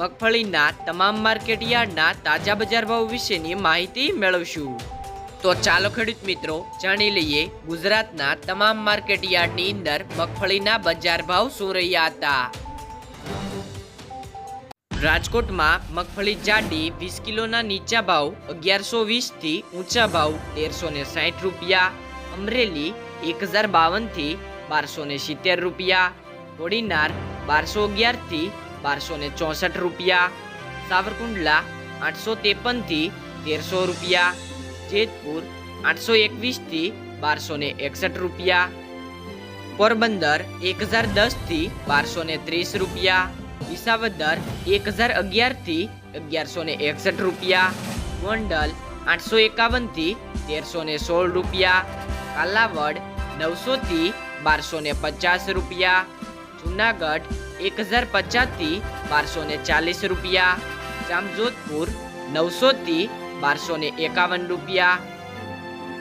મગફળીના તમામ માર્કેટ યાર્ડના તાજા બજાર ભાવ વિશેની માહિતી મેળવશું. તો ચાલો ખેડૂત મિત્રો, જાણી લઈએ ગુજરાતના તમામ માર્કેટ યાર્ડની અંદર મગફળીના બજાર ભાવ શું રહ્યા હતા. રાજકોટમાં મગફળી જાડી વીસ કિલોના નીચા ભાવ અગિયારસો વીસથી ઊંચા ભાવ તેરસો ને સાઠ રૂપિયા, અમરેલી એક હજાર બાવનથી બારસો ને સિત્તેર રૂપિયા, કોડીનાર બારસો અગિયારથી બારસો ને ચોસઠ રૂપિયા. સાવરકુંડલા આઠસો ત્રેપનથી તેરસો રૂપિયા. જેતપુર આઠસો એકવીસથી બારસો ને એકસઠ રૂપિયા. પોરબંદર એક હજાર દસથી બારસો ને ત્રીસ રૂપિયા. વિસાવદર એક હજાર અગિયારથી અગિયારસો ને એકસઠ રૂપિયા. ગોંડલ આઠસો એકાવનથી તેરસો ને સોળ રૂપિયા. કાલાવડ નવસોથી બારસો ને પચાસ રૂપિયા. જુનાગઢ એક હજાર પચાસથી બારસો ને ચાલીસ રૂપિયા. જામજોધપુર નવસોથી બારસો ને એકાવન રૂપિયા.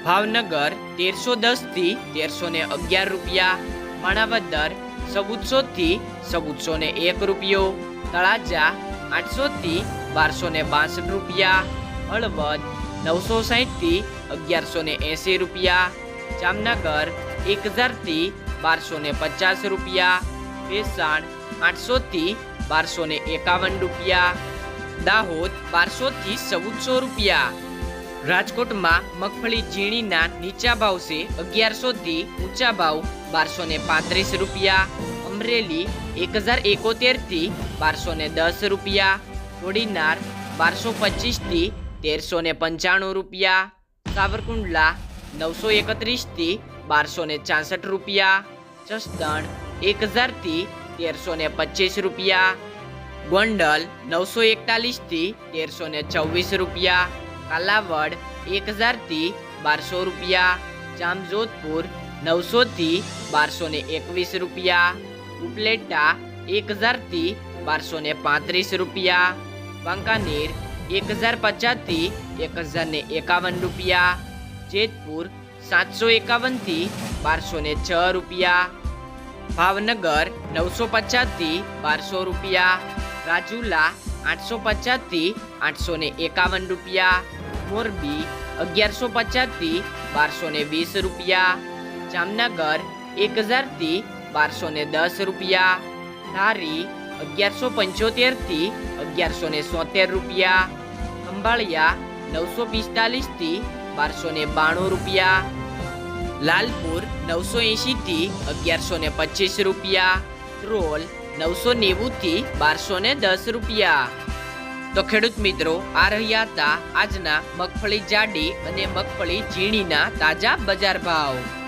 ભાવનગર તેરસો દસથી તેરસો ને અગિયાર રૂપિયા. માણાવદર ચૌદસોથી ચૌદસો ને એક રૂપિયો. તળાજા આઠસોથી બારસો ને બાસઠ રૂપિયા. હળવદ નવસો સાહીઠથી અગિયારસો ને એંસી રૂપિયા. જામનગર એક હજારથી બારસો ને પચાસ રૂપિયા. ભેસાણ આઠસોથી બારસો ને એકાવન રૂપિયા. દાહોદ બારસોથી ચૌદસો રૂપિયા. રાજકોટમાં મગફળી ઝીણીના નીચા ભાવ છે અગિયારસોથી ઊંચા ભાવ બારસો ને પાંત્રીસ રૂપિયા. અમરેલી એક હજાર એકોતેરથી બારસો ને દસ રૂપિયા. કોડીનાર બારસો પચીસથી તેરસો ને પંચાણું રૂપિયા. સાવરકુંડલા નવસો એકત્રીસથી બારસો ને ચાસઠ રૂપિયા. જસદણ એક હજારથી તેરસો ને પચીસ રૂપિયા. ગોંડલ નવસો એકતાલીસથી તેરસો ને છવ્વીસ રૂપિયા. કાલાવડ એક હજારથી બારસો રૂપિયા. જામજોધપુર નવસોથી બારસો ને એકવીસ રૂપિયા. ઉપલેટા એક હજારથી બારસો ને પાંત્રીસ રૂપિયા. વાંકાનેર એક હજાર પચાસથી એક હજાર ને એકાવન રૂપિયા. જેતપુર સાતસો એકાવનથી બારસો ને છ રૂપિયા. ભાવનગર નવસો પચાસથી બારસો રૂપિયા. રાજુલા આઠસો પચાસથી આઠસો ને એકાવન રૂપિયા. મોરબી અગિયારસો પચાસથી બારસો ને વીસ રૂપિયા. જામનગર એક હજારથી બારસો ને દસ રૂપિયા. ધારી અગિયારસો પંચોતેરથી અગિયારસો ને સોતેર રૂપિયા. ખંભાળિયા નવસો પિસ્તાલીસથી બારસો ને બાણું રૂપિયા. લાલપુર નવસો એંશીથી અગિયારસો ને પચીસ રૂપિયા. રોલ નવસો નેવુંથી બારસો ને દસ રૂપિયા. તો ખેડૂત મિત્રો, આ રહ્યા હતા આજના મગફળી જાડી અને મગફળી ઝીણીના તાજા બજાર ભાવ.